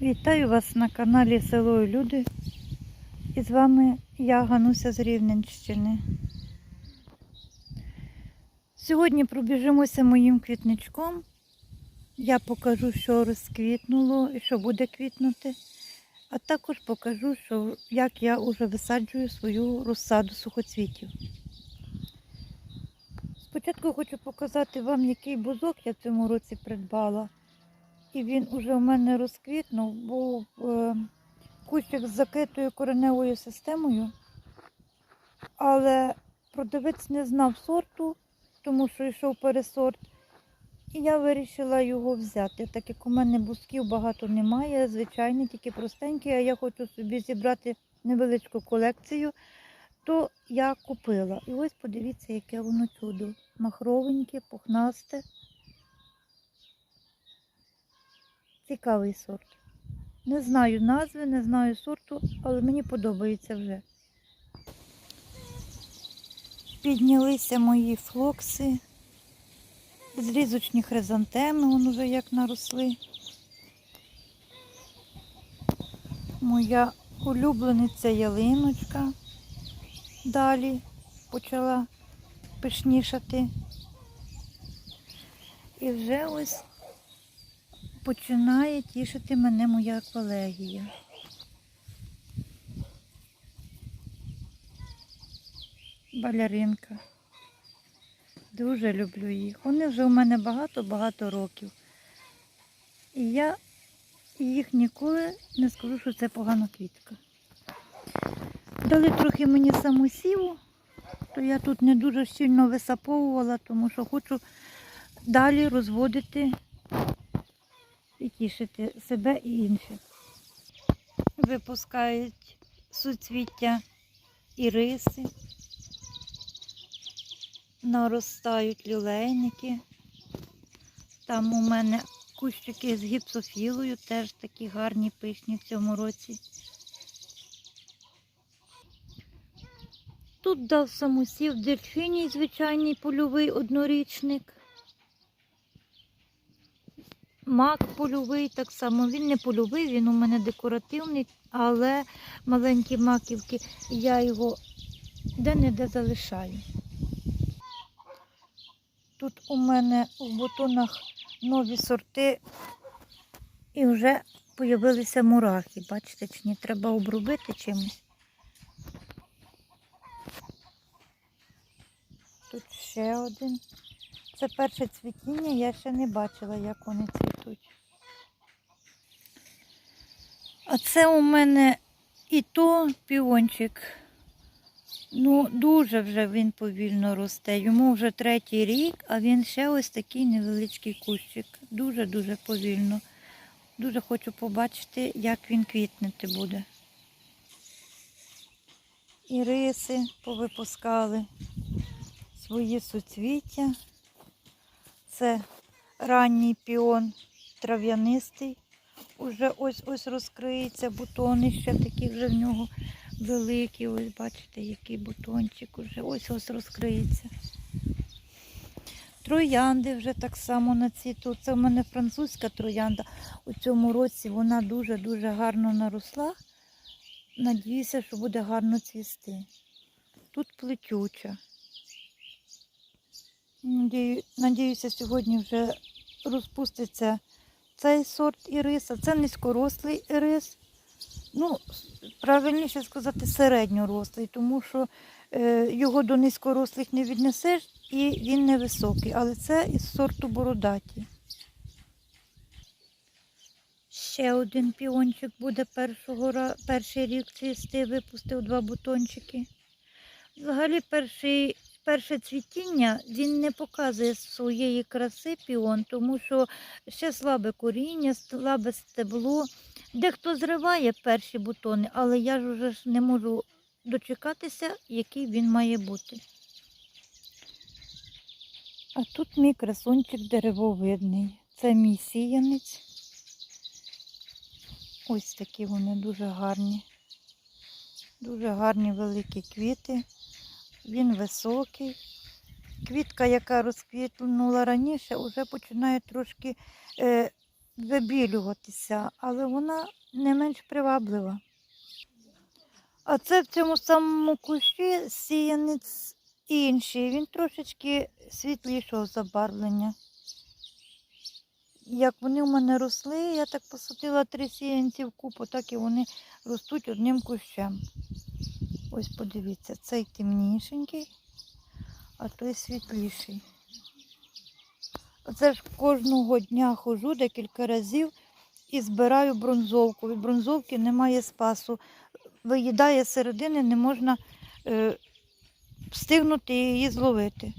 Вітаю вас на каналі Село і Люди. І з вами я, Гануся з Рівненщини. Сьогодні пробіжимося моїм квітничком. Я покажу, що розквітнуло і що буде квітнути. А також покажу, що, як я вже висаджую свою розсаду сухоцвітів. Спочатку хочу показати вам, який бузок я цьому році придбала. І він уже у мене розквітнув, був е, кущик з закритою кореневою системою, але продавець не знав сорту, тому що йшов пересорт. І я вирішила його взяти, так як у мене бусків багато немає, звичайний, тільки простенький, а я хочу собі зібрати невеличку колекцію, то я купила. І ось подивіться, яке воно чудо. Махровеньке, пухнасте. Цікавий сорт. Не знаю назви, не знаю сорту, але мені подобається вже. Піднялися мої флокси, зрізочні хризантеми, вон уже як наросли. Моя улюблениця ялиночка далі почала пишнішати. І вже ось починає тішити мене моя колегія. Баляринка. Дуже люблю їх. Вони вже у мене багато-багато років. І я їх ніколи не скажу, що це погана квітка. Дали трохи мені самосіву, то я тут не дуже сильно висаповувала, тому що хочу далі розводити і тішити себе і інших. Випускають суцвіття іриси, наростають люлейники. Там у мене кущики з гіпсофілою, теж такі гарні пишні в цьому році. Тут дав самосів дельфіній звичайний польовий однорічник. Мак польовий так само. Він не польовий, він у мене декоративний, але маленькі маківки я його де-не-де залишаю. Тут у мене в бутонах нові сорти і вже з'явилися мурахи. Бачите, чи не треба обробити чимось. Тут ще один. Це перше цвітіння, я ще не бачила, як вони цвітуть. А це у мене і то піончик. Ну, дуже вже він повільно росте. Йому вже третій рік, а він ще ось такий невеличкий кущик. Дуже-дуже повільно. Дуже хочу побачити, як він квітнути буде. Іриси повипускали свої суцвіття. Це ранній піон трав'янистий. Уже ось ось розкриється, бутони ще такі вже в нього великі. Ось бачите, який бутончик уже ось ось розкриється. Троянди вже так само на цвіту. Це в мене французька троянда. У цьому році вона дуже-дуже гарно наросла. Надіюся, що буде гарно цвісти. Тут плетюча. Надію- Надіюся, сьогодні вже розпуститься цей сорт іриса. Це низькорослий ірис. Ну, правильніше сказати, середньорослий, тому що е, його до низькорослих не віднесеш і він невисокий. Але це із сорту бородаті. Ще один піончик буде першого, перший рік цвісти, випустив два бутончики. Взагалі перший, перше цвітіння він не показує своєї краси піон, тому що ще слабе коріння, слабе стебло. Дехто зриває перші бутони, але я ж уже не можу дочекатися, який він має бути. А тут мій красунчик деревовидний. Це мій сіянець. Ось такі вони дуже гарні. Дуже гарні великі квіти. Він високий. Квітка, яка розквітнула раніше, вже починає трошки е, вибілюватися, але вона не менш приваблива. А це в цьому самому кущі сіянець інший. Він трошечки світлішого забарвлення. Як вони в мене росли, я так посадила три сіянці в купу, так і вони ростуть одним кущем. Ось подивіться, цей темнішенький, а той світліший. Оце ж кожного дня ходжу декілька разів і збираю бронзовку. Від бронзовки немає спасу. Виїдає середини, не можна е, встигнути її зловити.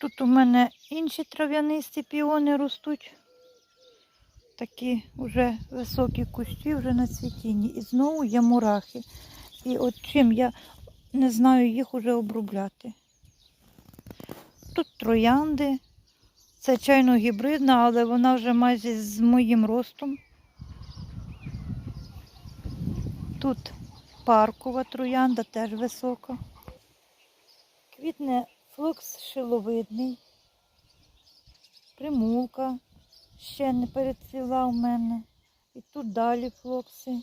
Тут у мене інші трав'янисті піони ростуть. Такі вже високі кущі, вже на цвітінні. І знову є мурахи. І от чим я не знаю їх уже обробляти. Тут троянди. Це чайно гібридна, але вона вже майже з моїм ростом. Тут паркова троянда, теж висока. Квітне флокс шиловидний, примулка ще не перецвіла у мене. І тут далі флокси.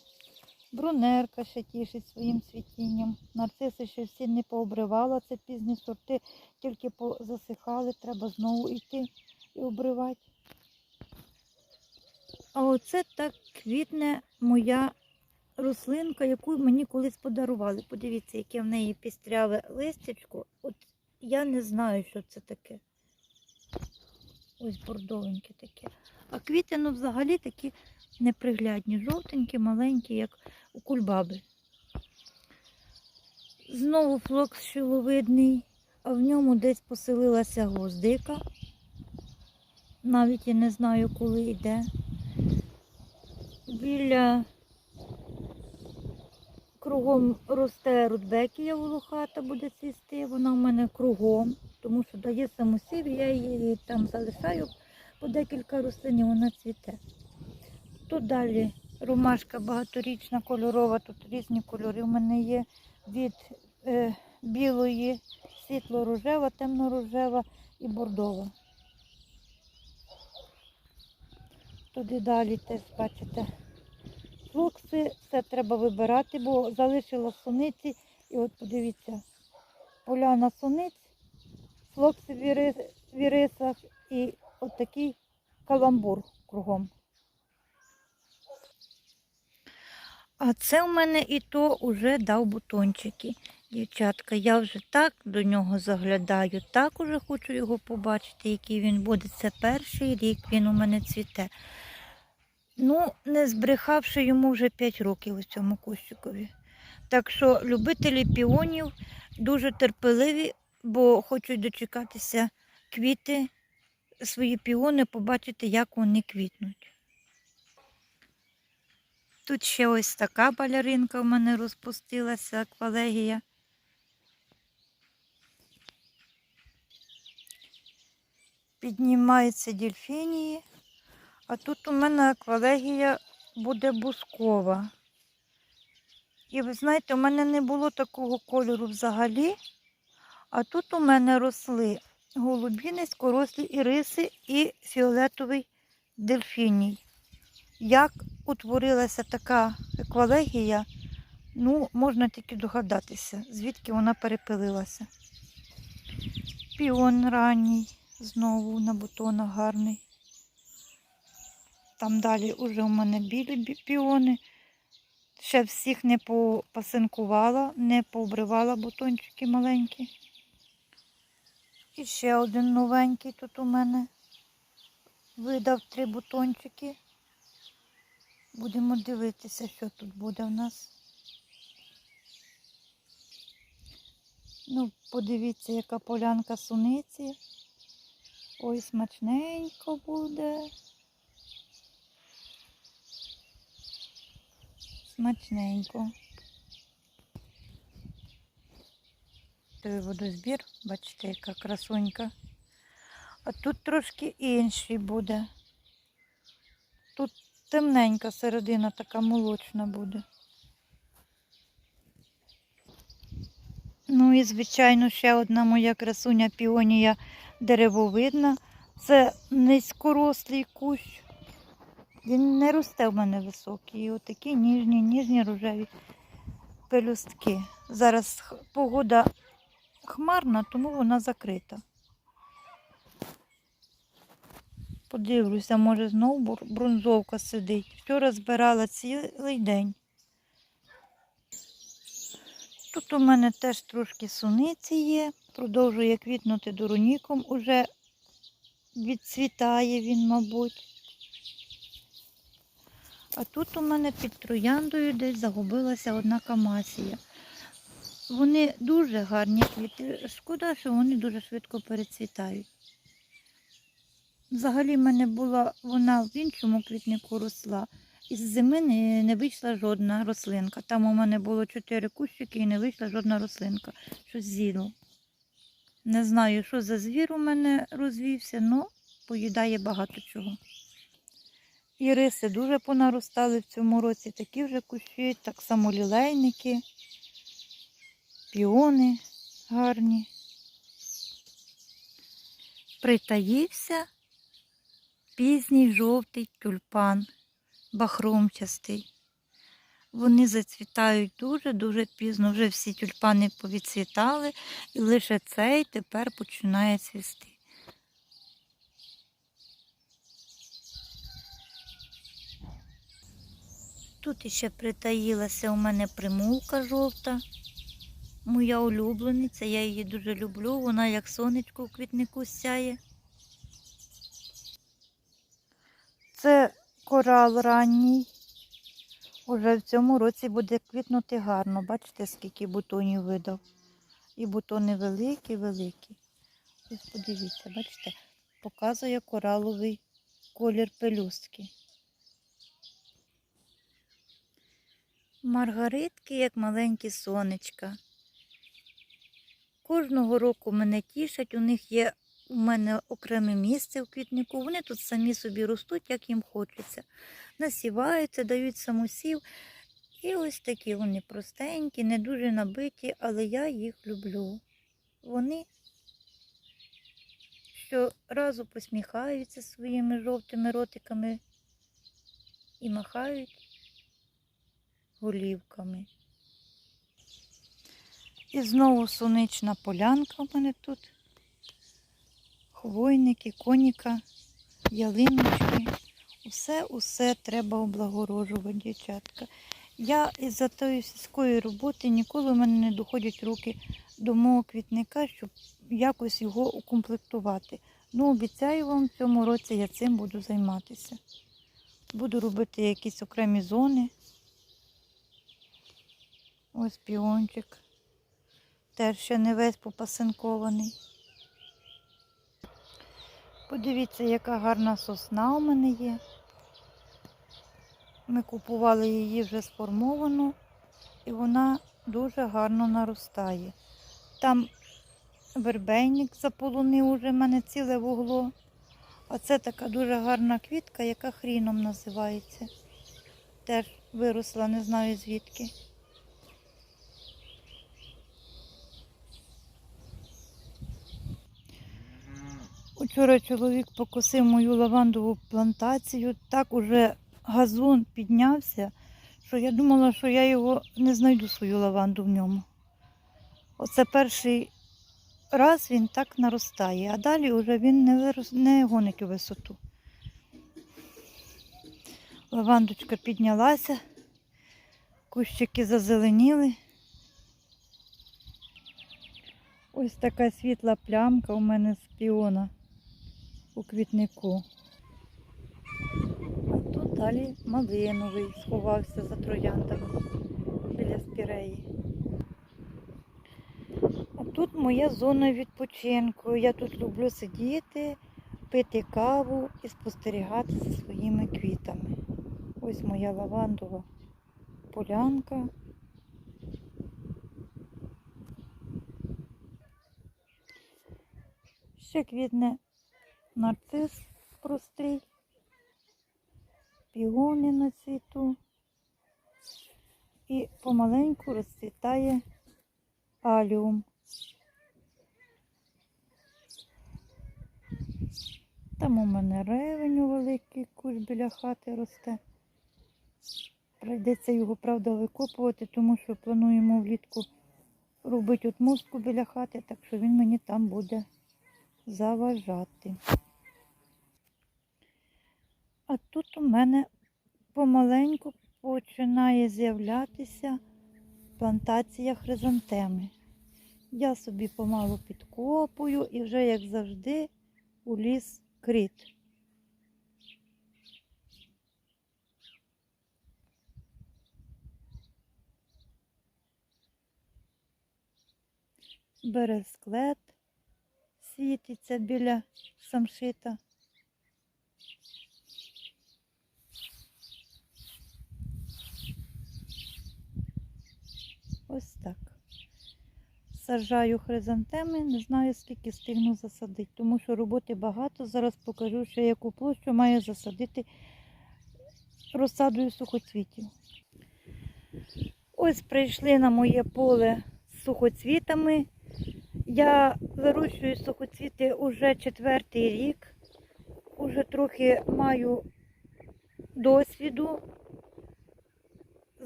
Брунерка ще тішить своїм цвітінням. Нарциси ще всі не пообривала, це пізні сорти, тільки засихали, треба знову йти і обривати. А оце так квітне моя рослинка, яку мені колись подарували. Подивіться, яке в неї пістряве листячко. От я не знаю, що це таке. Ось бордовеньке таке. А квіти, ну, взагалі такі неприглядні, жовтенькі, маленькі, як у кульбаби. Знову флокс шиловидний, а в ньому десь поселилася гвоздика. Навіть я не знаю, коли йде. Біля кругом росте рудбекія волохата, буде цвісти. Вона в мене кругом, тому що дає самосів, я її там залишаю по декілька рослин, вона цвіте. Тут далі ромашка багаторічна, кольорова, тут різні кольори. У мене є від е, білої, світло-рожева, темно-рожева і бордова. Туди далі теж бачите. Флокси, все треба вибирати, бо залишила суниці. І от подивіться, поляна суниць, флокси в іри- в ірисах і от такий каламбур кругом. А це в мене і то вже дав бутончики. Дівчатка, я вже так до нього заглядаю, так уже хочу його побачити, який він буде. Це перший рік він у мене цвіте. Ну, не збрехавши йому вже 5 років у цьому кущикові. Так що любителі піонів дуже терпеливі, бо хочуть дочекатися квіти, свої піони, побачити, як вони квітнуть. Тут ще ось така баляринка в мене розпустилася, аквалегія. Піднімаються дельфінії. А тут у мене аквалегія буде бускова. І ви знаєте, у мене не було такого кольору взагалі. А тут у мене росли голубіни, скорослі іриси і фіолетовий дельфіній. Як утворилася така еквалегія, ну, можна тільки догадатися, звідки вона перепилилася. Піон ранній, знову на бутонах гарний. Там далі вже у мене білі піони. Ще всіх не попасинкувала, не пообривала бутончики маленькі. І ще один новенький тут у мене. Видав три бутончики. Будемо дивитися, що тут буде в нас. Ну, подивіться, яка полянка суниці. Ой, смачненько буде. Смачненько. Той водозбір, бачите, яка красунька. А тут трошки інший буде. Тут темненька середина, така молочна буде. Ну і, звичайно, ще одна моя красуня піонія деревовидна. Це низькорослий кущ. Він не росте в мене високий. І отакі ніжні, ніжні рожеві пелюстки. Зараз погода хмарна, тому вона закрита. Подивлюся, може знову бронзовка сидить. Вчора збирала цілий день. Тут у мене теж трошки суниці є. Продовжує квітнути дороніком. Уже відцвітає він, мабуть. А тут у мене під трояндою десь загубилася одна камасія. Вони дуже гарні квіти. Шкода, що вони дуже швидко перецвітають. Взагалі в мене була вона в іншому квітнику росла. Із зими не, не вийшла жодна рослинка. Там у мене було чотири кущики і не вийшла жодна рослинка. Щось з'їло. Не знаю, що за звір у мене розвівся, але поїдає багато чого. Іриси дуже понаростали в цьому році, такі вже кущі, так само лілейники, піони гарні. Притаївся пізній жовтий тюльпан, бахромчастий. Вони зацвітають дуже-дуже пізно. Вже всі тюльпани повідцвітали, і лише цей тепер починає цвісти. Тут іще притаїлася у мене примулка жовта. Моя улюблениця, я її дуже люблю. Вона як сонечко у квітнику сяє. Це корал ранній. Уже в цьому році буде квітнути гарно. Бачите, скільки бутонів видав. І бутони великі, великі. Ось подивіться, бачите, показує кораловий колір пелюстки. Маргаритки, як маленькі сонечка. Кожного року мене тішать, у них є у мене окреме місце в квітнику. Вони тут самі собі ростуть, як їм хочеться. Насіваються, дають самосів. І ось такі вони простенькі, не дуже набиті, але я їх люблю. Вони щоразу посміхаються своїми жовтими ротиками і махають голівками. І знову сонячна полянка в мене тут. Хвойники, коніка, ялиночки. Усе, усе треба облагорожувати, дівчатка. Я із-за тої сільської роботи ніколи в мене не доходять руки до мого квітника, щоб якось його укомплектувати. Ну, обіцяю вам, в цьому році я цим буду займатися. Буду робити якісь окремі зони. Ось піончик. Теж ще не весь попасинкований. Подивіться, яка гарна сосна у мене є. Ми купували її вже сформовану, і вона дуже гарно наростає. Там вербейник заполонив уже в мене ціле вугло. А це така дуже гарна квітка, яка хріном називається. Теж виросла, не знаю звідки. Учора чоловік покосив мою лавандову плантацію. Так уже газон піднявся, що я думала, що я його не знайду свою лаванду в ньому. Оце перший раз він так наростає, а далі вже він не, вирос... не гонить у висоту. Лавандочка піднялася, кущики зазеленіли. Ось така світла плямка у мене з піона у квітнику. А тут далі малиновий сховався за трояндами біля спіреї. А тут моя зона відпочинку. Я тут люблю сидіти, пити каву і спостерігати за своїми квітами. Ось моя лавандова полянка. Ще квітне нарцис простий, піони на цвіту і помаленьку розцвітає аліум. Там у мене ревеню великий кущ біля хати росте. Прийдеться його, правда, викопувати, тому що плануємо влітку робити от мостку біля хати, так що він мені там буде заважати. А тут у мене помаленьку починає з'являтися плантація хризантеми. Я собі помалу підкопую і вже, як завжди, у ліс кріт. Бересклет світиться біля самшита. Ось так. Саджаю хризантеми, не знаю, скільки встигну засадити, тому що роботи багато. Зараз покажу, що яку площу маю засадити розсадою сухоцвітів. Ось прийшли на моє поле з сухоцвітами. Я вирощую сухоцвіти уже четвертий рік. Уже трохи маю досвіду,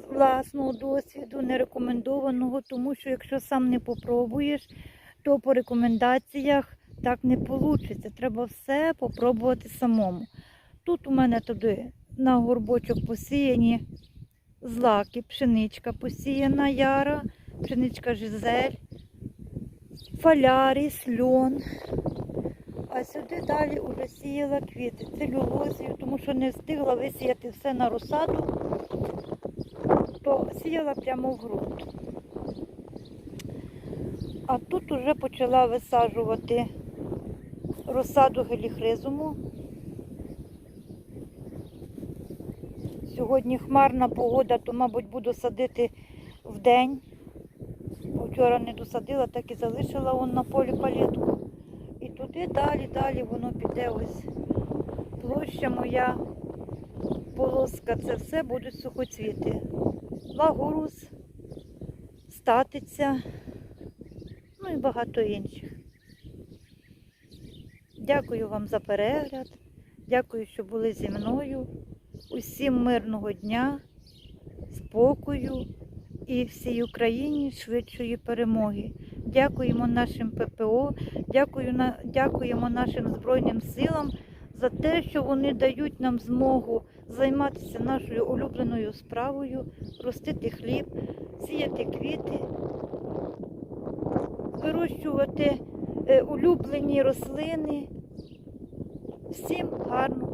власного досвіду, не рекомендованого, тому що якщо сам не попробуєш, то по рекомендаціях так не вийде. Треба все попробувати самому. Тут у мене туди на горбочок посіяні злаки, пшеничка посіяна яра, пшеничка жизель, фаляріс, льон. А сюди далі вже сіяла квіти, целюлозію, тому що не встигла висіяти все на розсаду, то сіяла прямо в ґрунт. А тут вже почала висаджувати розсаду геліхризуму. Сьогодні хмарна погода, то, мабуть, буду садити в день. Вчора не досадила, так і залишила он на полі палітку. І туди далі, далі воно піде ось. Площа моя, полоска, це все будуть сухоцвіти. Лагурус, статиця, ну і багато інших. Дякую вам за перегляд. Дякую, що були зі мною. Усім мирного дня, спокою і всій Україні швидшої перемоги. Дякуємо нашим ППО, дякуємо нашим Збройним силам за те, що вони дають нам змогу займатися нашою улюбленою справою, ростити хліб, сіяти квіти, вирощувати е, улюблені рослини. Всім гарного